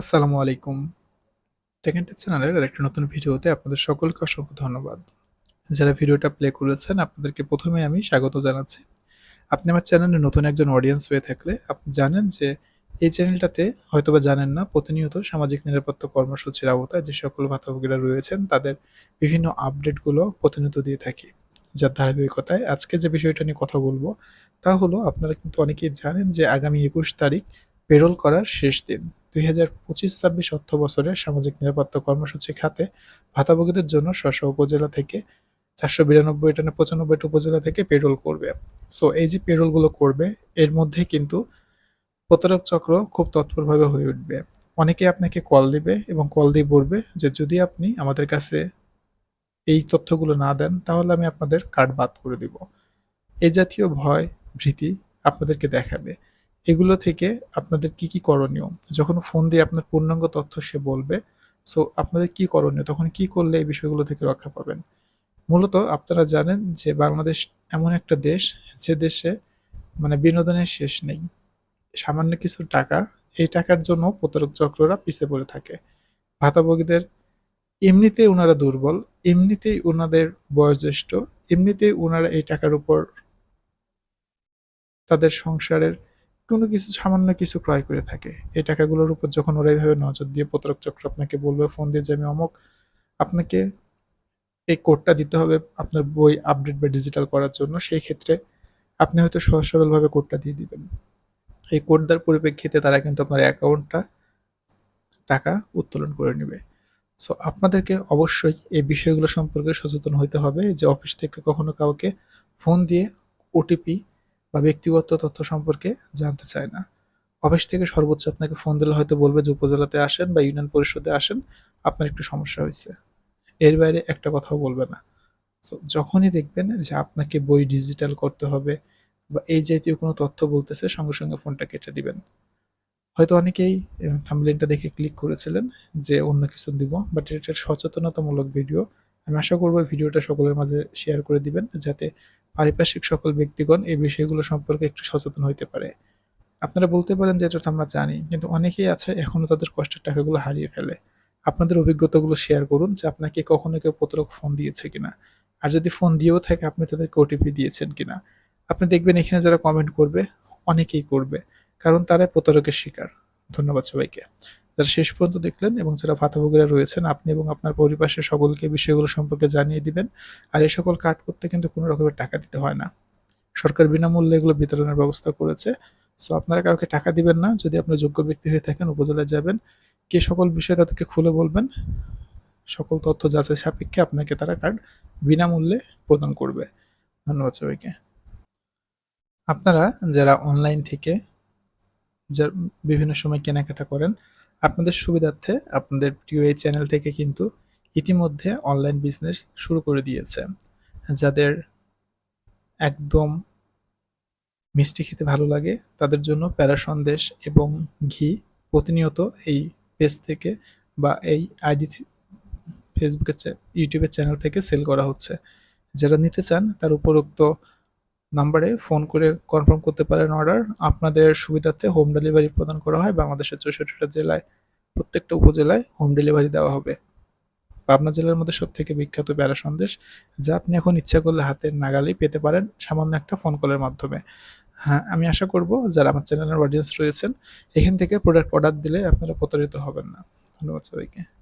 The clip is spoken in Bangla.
আসসালামু আলাইকুম। টেকেন্টের চ্যানেলের আরেকটা নতুন ভিডিওতে আপনাদের সকলকে অসংখ্য ধন্যবাদ। যারা ভিডিওটা প্লে করেছেন, আপনাদেরকে প্রথমে আমি স্বাগত জানাচ্ছি। আপনি আমার চ্যানেলে নতুন একজন অডিয়েন্স হয়ে থাকলে আপনি জানেন যে এই চ্যানেলটাতে হয়তোবা জানেন না, প্রতিনিয়ত সামাজিক নিরাপত্তা কর্মসূচির আওতায় যে সকল ভাতাভোগীরা রয়েছেন, তাদের বিভিন্ন আপডেটগুলো প্রতিনিয়ত দিয়ে থাকি। যার ধারাবাহিকতায় আজকে যে বিষয়টা নিয়ে কথা বলব, তা হলো আপনারা কিন্তু অনেকেই জানেন যে আগামী একুশ তারিখ পেরোল করার শেষ দিন। দুই হাজার পঁচিশ ছাব্বিশ অর্থ বছরে সামাজিক নিরাপত্তা কর্মসূচি খাতে ভাতাভোগীদের জন্য স্ব উপজেলা থেকে চারশো বিরানব্বইটা না পঁচানব্বইটা উপজেলা থেকে পেরোল করবে। সো এই যে পেরোলগুলো করবে, এর মধ্যে কিন্তু প্রতারক চক্র খুব তৎপরভাবে হয়ে উঠবে। অনেকে আপনাকে কল দিবে এবং কল দিয়ে বলবে যে, যদি আপনি আমাদের কাছে এই তথ্যগুলো না দেন, তাহলে আমি আপনাদের কার্ড বাদ করে দিব। এই জাতীয় ভয়, ভীতি আপনাদেরকে দেখাবে। এগুলো থেকে আপনাদের কি কি করণীয়? যখন ফোন দিয়ে আপনার পূর্ণাঙ্গ তথ্য সে বলবে সো আপনাদের কি করণীয়? তখন কি করলে এই বিষয়গুলো থেকে রক্ষা পাবেন? মূলত আপনারা জানেন যে বাংলাদেশ এমন একটা দেশ, যে দেশে মানে বিনোদনের শেষ নেই। সামান্য কিছু টাকা, এই টাকার জন্য প্রতারক চক্ররা পিছিয়ে পড়ে থাকে। ভাতাভোগীদের এমনিতেই ওনারা দুর্বল, এমনিতেই ওনাদের বয়োজ্যেষ্ঠ, এমনিতেই ওনারা এই টাকার উপর তাদের সংসারের কোনো কিছু সামান্য কিছু ক্রয় করে থাকে। এই টাকাগুলোর উপর যখন ওরা এইভাবে নজর দিয়ে প্রতারক চক্র আপনাকে বলবে, ফোন দিয়ে যে আমি অমুক, আপনাকে এই কোডটা দিতে হবে আপনার বই আপডেট বা ডিজিটাল করার জন্য, সেই ক্ষেত্রে আপনি হয়তো সহজ সরলভাবে কোডটা দিয়ে দিবেন। এই কোড দেওয়ার পরিপ্রেক্ষিতে তারা কিন্তু আপনার অ্যাকাউন্টটা টাকা উত্তোলন করে নেবে। সো আপনাদেরকে অবশ্যই এই বিষয়গুলো সম্পর্কে সচেতন হতে হবে যে, অফিস থেকে কখনো কাউকে ফোন দিয়ে ওটিপি বা ব্যক্তিগত তথ্য সম্পর্কে জানতে চায় না। অফিস থেকে সর্বোচ্চ আপনাকে ফোন দিলে হয়তো বলবে যে উপজেলাতে আসেন বা ইউনিয়ন পরিষদে আসেন, আপনার একটু সমস্যা হয়েছে। এর বাইরে একটা কথাও বলবে না। সো যখনই দেখবেন যে আপনাকে বই ডিজিটাল করতে হবে বা এই জাতীয় কোনো তথ্য বলতেছে, সঙ্গে সঙ্গে ফোনটা কেটে দিবেন। হয়তো অনেকেই থামলেনটা দেখে ক্লিক করেছিলেন যে অন্য কিছু দিব বাট এটা সচেতনতামূলক ভিডিও আমি আশা করব ভিডিওটা সকলের মাঝে শেয়ার করে দিবেন, যাতে পারিপার্শ্বিক সকল ব্যক্তিগণ এই বিষয়গুলো সম্পর্কে একটু সচেতন হইতে পারে। আপনারা বলতে পারেন যে এটা তো আমরা জানি, কিন্তু অনেকেই আছে এখনও তাদের কষ্টের টাকাগুলো হারিয়ে ফেলে। আপনাদের অভিজ্ঞতাগুলো শেয়ার করুন যে আপনাকে কখনো কেউ প্রতারক ফোন দিয়েছে কিনা। আর যদি ফোন দিয়েও থাকে, আপনি তাদেরকে ওটিপি দিয়েছেন কিনা। আপনি দেখবেন এখানে যারা কমেন্ট করবে, অনেকেই করবে, কারণ তারা প্রতারকের শিকার। ধন্যবাদ সবাইকে। যারা শেষ পর্যন্ত দেখলেন এবং যারা ভাতাভোগীরা রয়েছেন, আপনি এবং আপনার পরিপাশের সকলকে বিষয়গুলো সম্পর্কে জানিয়ে দিবেন। আর এই সকল কার্ড করতে কিন্তু কোনো রকমের টাকা দিতে হয় না। সরকার বিনামূল্যে এগুলো বিতরণের ব্যবস্থা করেছে। সো আপনারা কাউকে টাকা দিবেন না। যদি আপনার যোগ্য ব্যক্তি হয়ে থাকেন, উপজেলায় যাবেন, কে সকল বিষয় তাদেরকে খুলে বলবেন, সকল তথ্য যাচাই সাপেক্ষে আপনাকে তারা কার্ড বিনামূল্যে প্রদান করবে। ধন্যবাদ সবাইকে। আপনারা যারা অনলাইন থেকে, যার বিভিন্ন সময় কেনাকাটা করেন আপনাদের সুবিধার্থে আপনাদের প্রিয় এই চ্যানেল থেকে কিন্তু ইতিমধ্যে অনলাইন বিজনেস শুরু করে দিয়েছে, যাদের একদম মিষ্টি খেতে ভালো লাগে, তাদের জন্য প্যারা সন্দেশ এবং ঘি প্রতিনিয়ত এই পেজ থেকে বা এই আইডি ফেসবুকের ইউটিউবের চ্যানেল থেকে সেল করা হচ্ছে। যারা নিতে চান তার উপরোক্ত নাম্বারে ফোন করে কনফার্ম করতে পারেন অর্ডার। আপনাদের সুবিধার্থে হোম ডেলিভারি প্রদান করা হয় বাংলাদেশের চৌষট্টিটা জেলায়। প্রত্যেকটা উপজেলায় হোম ডেলিভারি দেওয়া হবে। পাবনা জেলার মধ্যে সব থেকে বিখ্যাত প্যারা সন্দেশ, যা আপনি এখন ইচ্ছা করলে হাতের নাগালেই পেতে পারেন সামান্য একটা ফোন কলের মাধ্যমে। হ্যাঁ আমি আশা করব যারা আমার চ্যানেলের অডিয়েন্স রয়েছেন, এখান থেকে প্রোডাক্ট অর্ডার দিলে আপনারা প্রতারিত হবেন না। ধন্যবাদ সবাইকে।